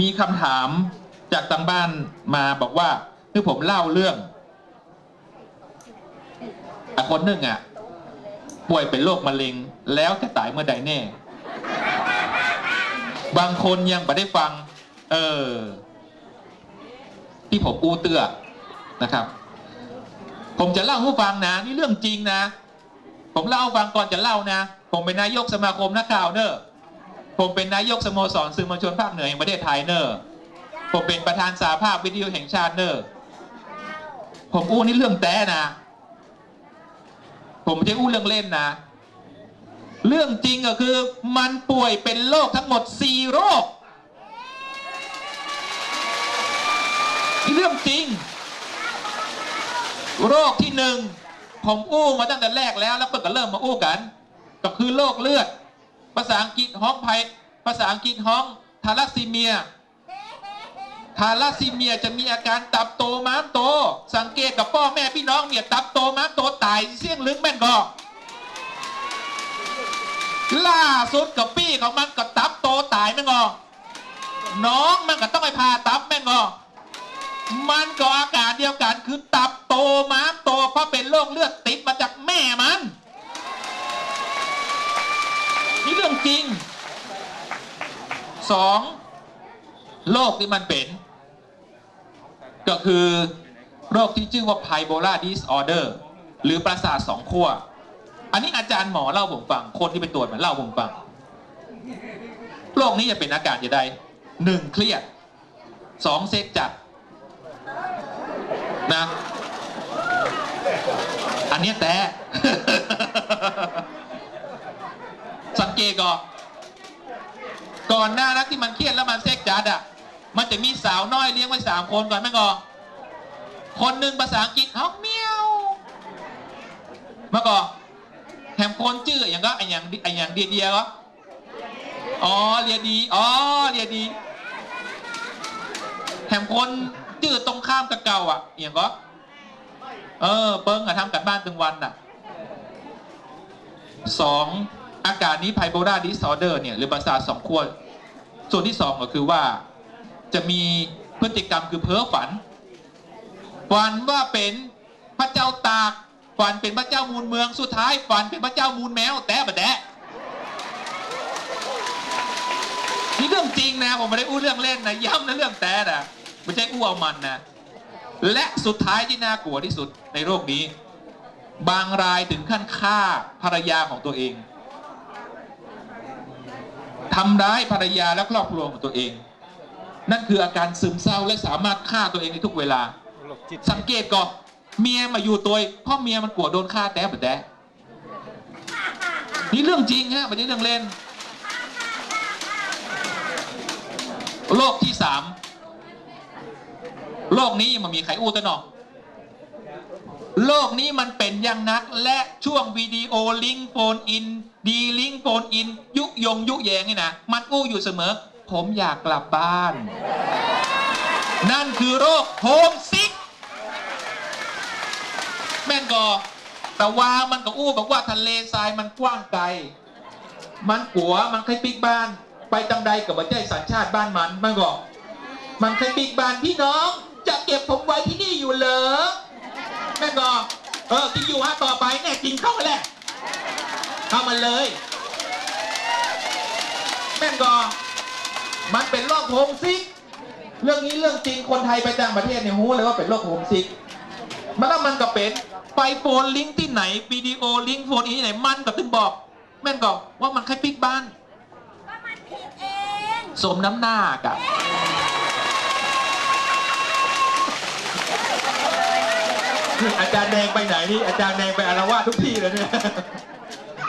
มีคำถามจากทางบ้านมาบอกว่าคือผมเล่าเรื่องอคนหนึ่งอะ ป่วยเป็นโรคมะเร็งแล้วจะตายเมื่อใดแน่ บางคนยังไม่ได้ฟัง เออ ที่ผมอู้เตือนะครับ ผมจะเล่าให้ฟังนะ นี่เรื่องจริงนะ ผมเล่าฟังก่อนจะเล่านะ ผมเป็นนายกสมาคมนักข่าวเนอะ ผมเป็นนายกสโมสรสื่อมวลชนภาคเหนือแห่งประเทศไทยเนอะผมเป็นประธานสาภาพวิทยุแห่งชาติเนอะผมอู้นี่เรื่องแต้นะ ผมไม่ใช่อู้เรื่องเล่นนะ เรื่องจริงก็คือ มันป่วยเป็นโรคทั้งหมด4โรคนี่เรื่องจริง โรคที่หนึ่งผมอู้มาตั้งแต่แรกแล้วแล้วเปิดก็เริ่มมาอู้กัน ก็คือโรคเลือด ภาษาอังกฤษห้องไพภาษาอังกฤษห้องทาลัสซีเมีย ทาลัสซีเมียจะมีอาการตับโตม้ามโต สังเกตกับพ่อแม่พี่น้องเนี่ยตับโตม้ามโตตายเสี่ยงลึกแม่นก็ล่าสุดกับปี้ของมันก็ตับโตตายแม่งก็น้องมันก็ต้องไปผ่าตับแม่งก็มันก็อาการเดียวกันคือตับโตม้ามโตเพราะเป็นโรคเลือดติดมาจากแม่มัน นี่เรื่องจริงสองโรคที่มันเป็น ก็คือโรคที่ชื่อว่า bipolar disorder หรือประสาทสองขั้ว อันนี้อาจารย์หมอเล่าผมฟัง คนที่ไปตรวจมันเล่าผมฟัง โรคนี้จะเป็นอาการจะใดหนึ่งเครียดสองเซ็กจัดนะ อันนี้แต่ กตก่อนก่อนหน้านักที่มันเครียดแล้วมันเซ็กจัดอะ มันจะมีสาวน้อยเลี้ยงไว้สามคนก่อนไหมก่อนคนหนึ่งภาษาอังกฤษเขาเมียวมื่ก่อนแถมคนชื่ออย่างก็ไออย่างไออย่างเดียเดียก็อ๋อเรียดีอ๋อเรียดีแถมคนชื่อตรงข้ามกับเก่าอะอย่างก็เออเปิ้งอะทำกันบ้านตึงวันอะสอง อาการนี้ bipolar disorder เนี่ยหรือประสาทสองขั้วส่วนที่สองก็คือว่าจะมีพฤติกรรมคือเพ้อฝัน ฝันว่าเป็นพระเจ้าตาก ฝันเป็นพระเจ้ามูลเมืองสุดท้าย ฝันเป็นพระเจ้ามูลแมวแต่บะแดะนี่เรื่องจริงนะผมไม่ได้อู้เรื่องเล่นนะย้ำนะเรื่องแต่นะไม่ใช่อู้เอามันนะและสุดท้ายที่น่ากลัวที่สุดในโรคนี้ บางรายถึงขั้นฆ่าภรรยาของตัวเอง ทำร้ายภรรยาและครอบครัวของตัวเอง นั่นคืออาการซึมเศร้าและสามารถฆ่าตัวเองในทุกเวลาโรคจิตสังเกตก่อนเมียมาอยู่ตัวเพ่อเมียมันกลัวโดนฆ่าแต่แบบแต่นี่เรื่องจริงฮะไม่ใช่เรื่องเล่นโรคที่สามโรคนี้มันมีใครอู้ตัวหนอก โลกนี้มันเป็นอย่างนักและช่วงวิดีโอลิงก์โฟนอิน ดีลิงก์โฟนอิน ยุยงยุแยงนี่นะมันอู้อยู่เสมอ ผมอยากกลับบ้าน นั่นคือโรคโฮมซิก แม่นก็แต่ว่ามันก็อู้บอกว่าทะเลทรายมันกว้างไกล มันกัวมันเคยปิกบ้าน ไปจังใดกับว่าใจสัญชาติบ้านมันมันก็มันเคยปิกบ้านพี่น้อง จะเก็บผมไว้ที่นี่อยู่เหรอ แม่นก็เออกินอยู่ฮะต่อไปเนี่ยกินเข้ามาแหละเข้ามาเลย แม่นก็มันเป็นโรคโฮมซิก เรื่องนี้เรื่องจริงคนไทยไปต่างประเทศเนี่ยรู้เลยว่าเป็นโรคโฮมซิก มันแล้วมันก็เป็นไปโฟนลิงก์ที่ไหนวิดีโอลิงก์โฟนอีที่ไหนมันก็ถึงบอก แม่นก็ว่ามันแค่ปิกบ้าน ก็มันผิดเอง สมน้ำหน้ากับ อาจารย์แดงไปไหนนี่อาจารย์แดงไปอารวาสทุกที่เลยเนี่ย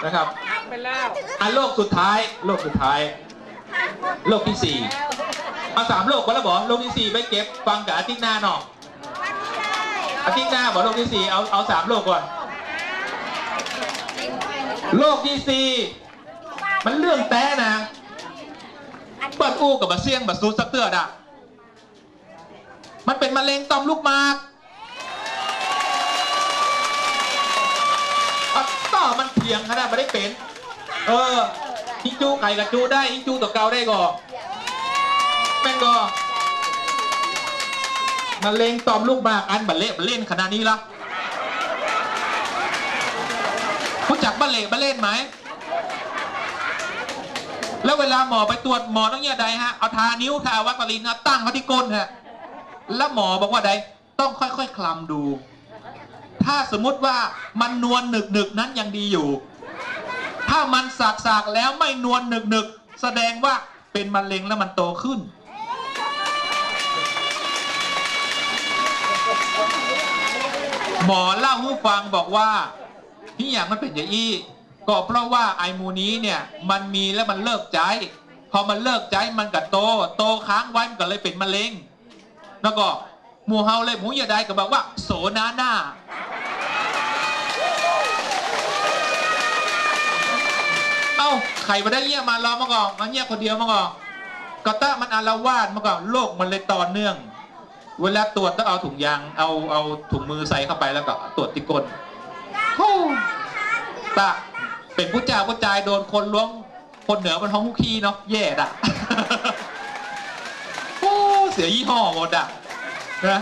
นะครับไปแล้วอันโลกสุดท้ายโลกสุดท้าย โลกที่สี่เอาสามโลกก็แล้วบอกโลกที่สี่ไปเก็บฟังกับอาทิตย์หน้าหนอกอาทิตย์หน้าบอกโลกที่สี่เอาเอาสามโลกก่อนโลกที่สี่มันเรื่องแต้นะเปิดอู้กับบะเซียงบะซูสักเตือดอะมันเป็นมะเร็งต่อมลูกหมากอะต่อ มันเถียงขนาดไม่ได้เป็น เอออิงจูไก่กับจูได้อิงจูตัวเกาได้ก่อนแม่งก็มาเลงตอมลูกมากอันบัลเล่บัลเล่นขนาดนี้ละรู้จักบัลเล่บัลเล่นไหมแล้วเวลาหมอไปตรวจหมอต้องเนี่ยใดฮะ เอาทานิ้วทาวัคซีนนะตั้งเขาที่ก้นฮะ แล้วหมอบอกว่าใด ต้องค่อยๆ คลำดู ถ้าสมมติว่ามันนวลหนึกๆนั้นยังดีอยู่ ถ้ามันสากๆแล้วไม่นวลหนึกๆแสดงว่าเป็นมะเร็งแล้วมันโตขึ้น หมอเล่าให้ฟังบอกว่าที่อย่างมันเป็นอย่างอี้ก็เพราะว่าไอมูนี้เนี่ยมันมีแล้วมันเลิกใจ พอมันเลิกใจมันก็โต โตค้างไว้มันก็เลยเป็นมะเร็ง แล้วก็หมูเฮาเลยหมูย่าได้ก็บอกว่า โสนาหน้า เอ้าไข่มาได้เยี่ยมาลองมาก่อนมาเยี่ยคนเดียวมาก่อนกระตะมันอารวาสมาก่อนโรคมันเลยต่อเนื่อง เวลาตรวจต้องเอาถุงยางเอาเอาถุงมือใส่เข้าไปแล้วก็ตรวจที่ก้นโอ้ตะเป็นผู้จ่าผู้จายโดนคนล้วงคนเหนือมันท้องคุกคีเนาะแย่ด่ะโอ้เสียยี่ห้อหมดอะนะ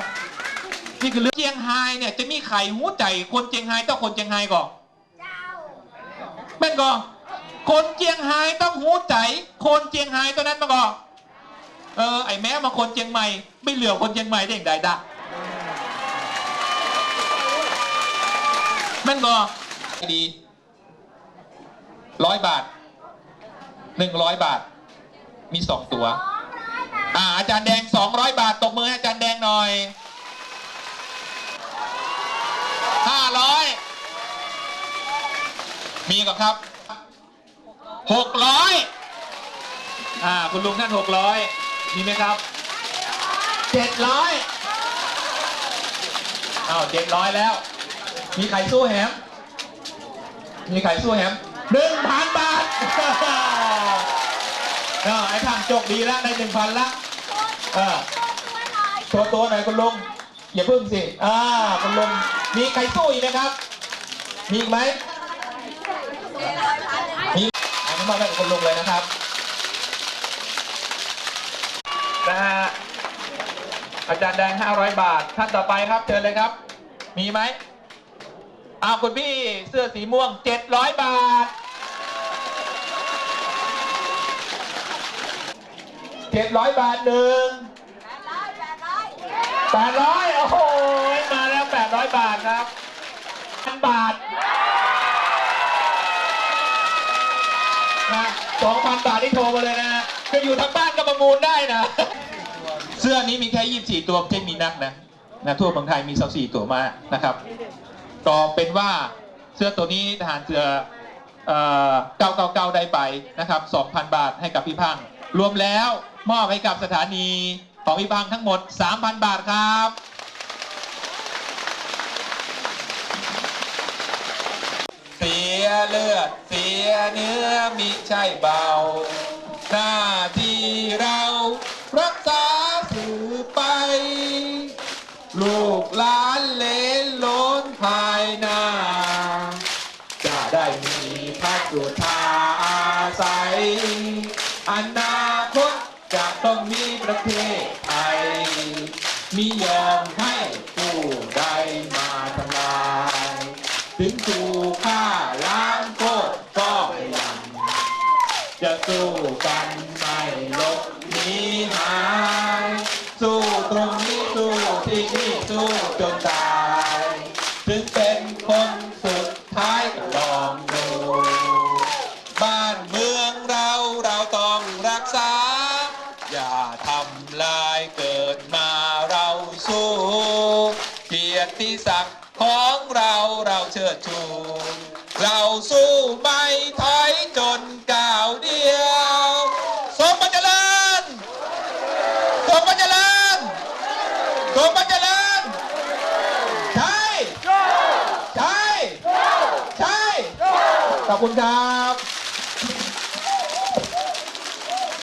นี่คือเรื่องเจียงไฮ้เนี่ยจะมีไข่หูใจคนเจียงไฮ้ต้องคนเจียงไฮ้ก่อนเจ้าแม่นก่อน คนเจียงไฮ้ต้องหูใจ คนเจียงไฮ้ตัวนั้นมาก่อเออไอแม้มาคนเจียงใหม่ไม่เหลือคนเจียงใหม่ได้อย่างใดดะแม่นก่อดีร้อยบาทหนึ่งร้อยบาท มีสองตัวสองร้อยบาทอ่าอาจารย์แดง200บาทตบมือให้อาจารย์แดงหน่อย500มีก่อครับ 600อ่าคุณลุงท่าน600มีไหมครับ700อ้าว700แล้ว มีใครสู้แฮมมีใครสู้แฮม1,000บาทเออไอ้ทางจกดีแล้วได้1,000ละเออตัวหน่อยโชว์ตัวหน่อยคุณลุงอย่าพึ่งสิอ่าคุณลุงมีใครสู้อีกไหมครับ มีอีกไหมมีอันนี้ มอบให้กับคุณลุงเลยนะครับนะฮะอาจารย์แดง 500 บาท ท่านต่อไปครับเชิญเลยครับ มีไหมอ้าวคุณพี่เสื้อสีม่วง 700 บาท 700 บาทหนึ่งแปดร้อยแปดร้อยแปดร้อยโอ้โห มาแล้วแปดร้อยบาทครับพันบาท นะสองพันบาทที่โทรมาเลยนะฮะคือยู่ทางบ้านก็ประมูลได้นะ เสื้อนี้มีแค่ยี่สี่ตัวไม่มีนักนะนะทั่วเมืองไทยมีสักสี่ตัวมานะครับก็เป็นว่าเสื้อตัวนี้ทหารเสือเก้าเก้าเก้าได้ไปนะครับสองพันบาทให้กับพี่พัง รวมแล้วมอบให้กับสถานีของพี่พังทั้งหมด 3,000 บาทครับ เสีย เลือดเสียเนื้อมิใช่เบา หน้าที่เรารักษาสืบไป ลูกหลานเลนโลนภายหน้า จะได้มีพักอยู่ทาอาศัยอนาคตจะต้องมีประเทศไทยมียอมให้ สู้กันไม่ลบหนีหายสู้ตรงนี้สู้ที่นี่สู้จนตาย ถึงเป็นคนสุดท้ายก็ลองดู บ้านเมืองเราเราต้องรักษา อย่าทำลายเกิดมาเราสู้เกียรติศักดิ์ คุณครับ